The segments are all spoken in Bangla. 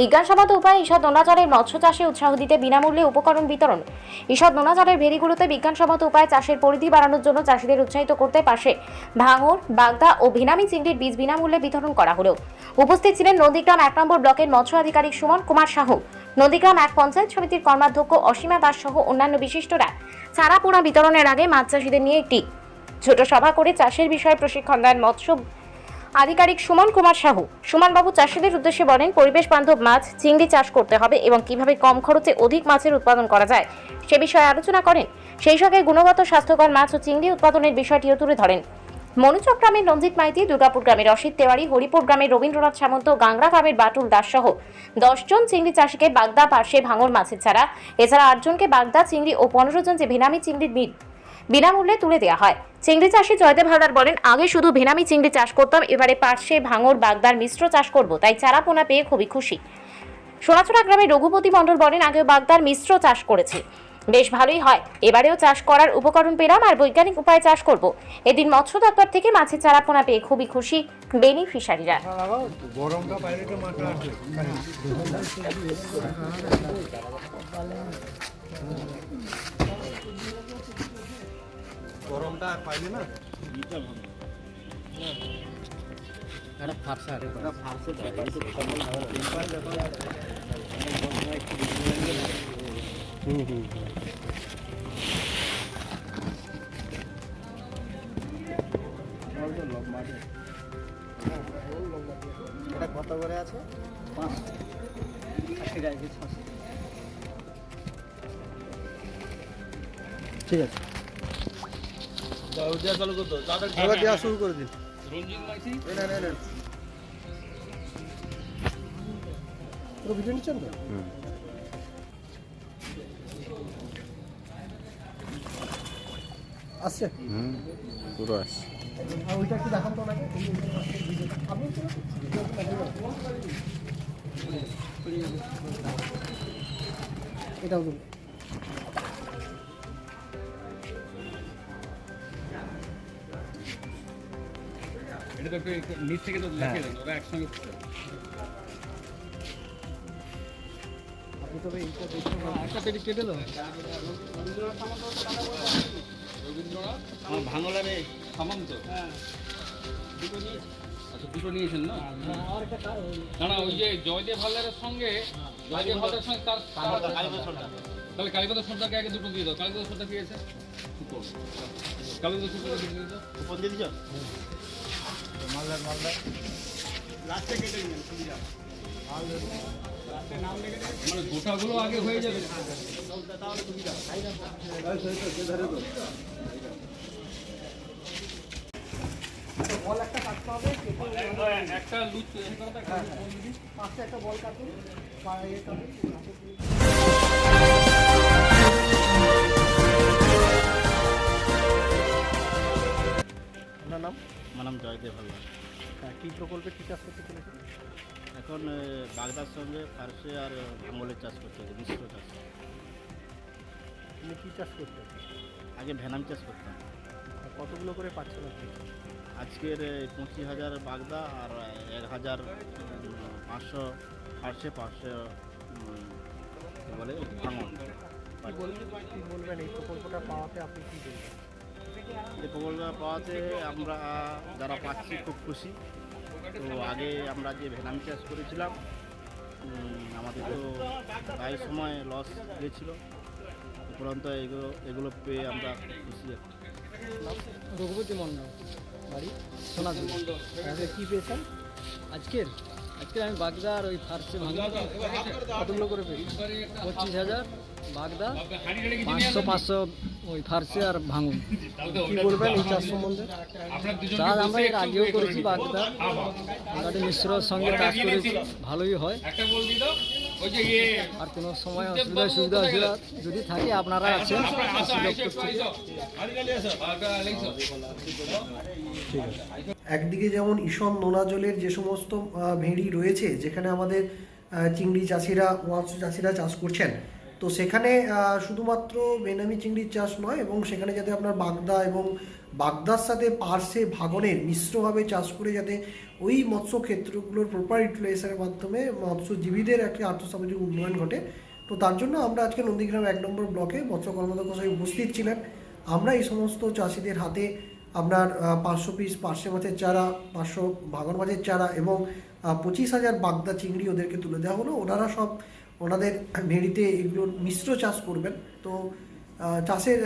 বিজ্ঞানসম্মত উপায়ে ঈষৎ নোনাচারের মৎস্য চাষে উৎসাহ দিতে বিনামূল্যে উপকরণ বিতরণ। ঈষৎ নোনাচারের ভেরিগুলোতে বিজ্ঞানসম্মত উপায়ে চাষের পরিধি বাড়ানোর জন্য চাষিদের উৎসাহিত করতে পাশে ভাঙর, বাগদা ও ভিনামি চিংড়ির বীজ বিনামূল্যে বিতরণ করা হলো। উপস্থিত ছিলেন নন্দীগ্রাম এক নম্বর ব্লকের মৎস্য আধিকারিক সুমন কুমার সাহু। নদীগ্রাম এক পঞ্চায়েত সমিতির কর্মাধ্যক্ষ অসীমা দাস সহ অন্যান্য বিশিষ্টরা। চারা পোনা বিতরণের আগে মাছ চাষিদের নিয়ে একটি ছোট সভা করে চাষের বিষয়ে প্রশিক্ষণ দেন মৎস্য আধিকারিক সুমন কুমার সাহু। সুমনবাবু চাষিদের উদ্দেশ্যে বলেন, পরিবেশ বান্ধব মাছ চিংড়ি চাষ করতে হবে এবং কীভাবে কম খরচে অধিক মাছের উৎপাদন করা যায় সে বিষয়ে আলোচনা করেন। সেই সঙ্গে গুণগত স্বাস্থ্যকর মাছ ও চিংড়ি উৎপাদনের বিষয়টিও তুলে ধরেন। মনুচক গ্রামের রঞ্জিত মাইতি, দুর্গাপুর গ্রামের অসিত তেওয়ারি, হরিপুর গ্রামের রবীন্দ্রনাথ সামন্ত, গাংরা গ্রামের বাটুল দাস সহ দশজন চিংড়ি চাষিকে বাগদা পার্শ্বে ভাঙর মাছের ছাড়া এছাড়া আটজনকে বাগদা চিংড়ি ও পনেরো জন যে ভেনামি চিংড়ির মিট বিনামূল্যে তুলে দেওয়া হয়। চিংড়ি চাষি জয়দেব হালদার বলেন, আগে শুধু ভেনামি চিংড়ি চাষ করতাম, এবারে পার্শ্বে ভাঙর, বাগদার মিশ্র চাষ করব, তাই চারা পোনা পেয়ে খুবই খুশি। সোনাচড়া গ্রামে রঘুপতি মণ্ডল বলেন, আগেও বাগদার মিশ্র চাষ করেছি। বেশ ভালোই হয়। এবারেও চাষ করার উপকরণ পেলাম আর বৈজ্ঞানিক উপায়ে চাষ করব। এদিন মৎস্য দপ্তর থেকে মাছের চারা পোনা পেয়ে খুবই খুশি বেনিফিশারিরা গরমটা বাইরে একটু মাথা আছে। গরমটা আর পাইলে না এটা কত করে আছে? পাঁচ আশি টাকা কেজি ছশো। ঠিক আছে এবার দেওয়া শুরু করে দিন পুরো ভিডিও নিচ্ছেন তো আসছে পুরো আসছে ওইটা একটু এটাও দেবো এটা তো নিচ থেকে তো লেখে দেন ওরা একসঙ্গে আপনি তবে এইটা দেখুন একটা পেটি কেটে লো রবীন্দ্রনাথ আমার ভাঙলারে সামন্ত। আচ্ছা দুটো নিয়েছেন না? আর না না ওই যে জয়দেব হালদারের সঙ্গে জয়দেব হালদারের সঙ্গে তার তাহলে কালীপদ সর্দারকে আগে দুটো দিয়ে দাও। কালীপদ সর্দার পেয়েছে কালীপদ সর্দারকে দিয়ে দাও। দিয়ে দিছ? মালদার মালদার লাস্টে কেটে নিন সুবিধা মানে গোটাগুলো আগে হয়ে যাবে বল একটা কাটতে হবে কেটে একটা লুচ। পাঁচটা একটা বল কাটুন জয়দেব হালদার হ্যাঁ, কি প্রকল্পে কি চাষ করতে চলেছে এখন বাগদার সঙ্গে ফার্সে আর আঙুলের চাষ করতে হবে মিশ্র চাষ। আপনি কি চাষ করতেন আগে ভ্যানাম চাষ করতাম। কতগুলো করে পাচ্ছেন আপনি? আজকের পঁচিশ হাজার বাগদা আর এক হাজার পাঁচশো ফার্সে পাঁচশো বলে? ভাঙন। বলবেন এই প্রকল্পটা পাওয়াতে আপনি কি বলবেন? এই প্রকল্প পাওয়াতে আমরা, যারা পাচ্ছি খুব খুশি। তো আগে আমরা যে ভেনাম চাষ করেছিলাম আমাদের তো প্রায় সময় লস গিয়েছিল উপরন্ত এগুলো এগুলো পেয়ে আমরা খুশি। রঘুপতি মন্ডল বাড়ি সোনাঝুরি। কি পেয়েছেন? আজকের? আজকের আমি বাগদা আর ওই ফার্সে ভাঙা কতগুলো করে পেয়েছেন পঁচিশ হাজার বাগদা পাঁচশো পাঁচশো ওই ফার্সে আর ভাঙুন। কি বলবেন এই চাষ সম্বন্ধে? আপনার চাষ আমরা এর আগেও করেছি বাগদা। মিশ্রর সঙ্গে চাষ করেছি ভালোই হয়। ইয়ে। আর কোনো সময় অসুবিধা সুবিধা অসুবিধা যদি থাকে আপনারা আছেন দপ্তর থেকে একদিকে যেমন ঈশন নোনা জলের যে সমস্ত ভেড়ি রয়েছে যেখানে আমাদের চিংড়ি চাষিরা মাছ চাষিরা চাষ করছেন তো সেখানে শুধুমাত্র বেনামি চিংড়ির চাষ নয় এবং সেখানে যাতে আপনার বাগদা এবং বাগদার সাথে পার্সে ভাগনের মিশ্রভাবে চাষ করে যাতে ওই মৎস্য ক্ষেত্রগুলোর প্রপার ইউটিলাইজেশনের মাধ্যমে মৎস্যজীবীদের একটি আর্থসামাজিক উন্নয়ন ঘটে। তো তার জন্য আমরা আজকে নন্দীগ্রাম এক নম্বর ব্লকে মৎস্য কর্মদক্ষ সাহেব উপস্থিত ছিলেন আমরা এই সমস্ত চাষিদের হাতে আপনার পাঁচশো পিস পার্শে মাছের চারা, পাঁচশো ভাগন মাছের চারা এবং পঁচিশ হাজার বাগদা চিংড়ি ওদেরকে তুলে দেওয়া হলো। ওনারা সব ওনাদের ভেড়িতে এগুলোর মিশ্র চাষ করবেন। তো চাষের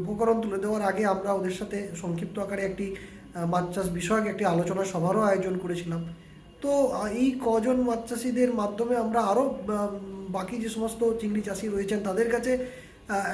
উপকরণ তুলে দেওয়ার আগে আমরা ওদের সাথে সংক্ষিপ্ত আকারে একটি মাছ চাষ বিষয়ক একটি আলোচনা সভারও আয়োজন করেছিলাম। তো এই কজন মাছ চাষিদের মাধ্যমে আমরা আরও বাকি যে সমস্ত চিংড়ি চাষি রয়েছেন তাদের কাছে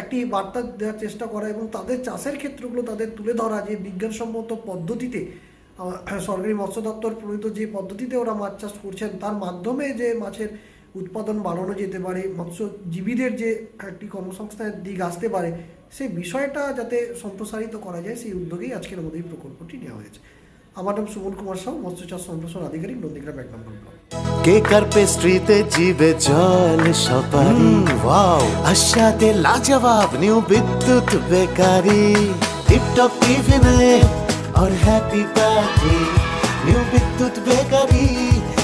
একটি বার্তা দেওয়ার চেষ্টা করা এবং তাদের চাষের ক্ষেত্রগুলো তাদের তুলে ধরা যে বিজ্ঞানসম্মত পদ্ধতিতে সরকারি মৎস্য দপ্তর প্রণীত যে পদ্ধতিতে ওরা মাছ চাষ করছেন তার মাধ্যমে যে মাছের উৎপাদন বাড়ানো যেতে পারে মৎস্যজীবীদের যে একটি কর্মসংস্থানের দিক আসতে পারে সেই বিষয়টা যাতে সম্প্রসারিত করা যায় সেই উদ্যোগেই আজকের আমাদের এই প্রকল্পটি নেওয়া হয়েছে। আমার নাম সুমন কুমার সাহু মৎস্য চাষ সম্প্রসারণ আধিকারিক নন্দীগ্রাম এক নম্বর ব্লক। কেকার পেস্ট্রিতে জিবে জল সপারি ওয়াও। আশাতে লাজবাব নিউ বিদ্যুৎ বেকারি। টিপটপ টিফিনে happy new Bidyut bakery.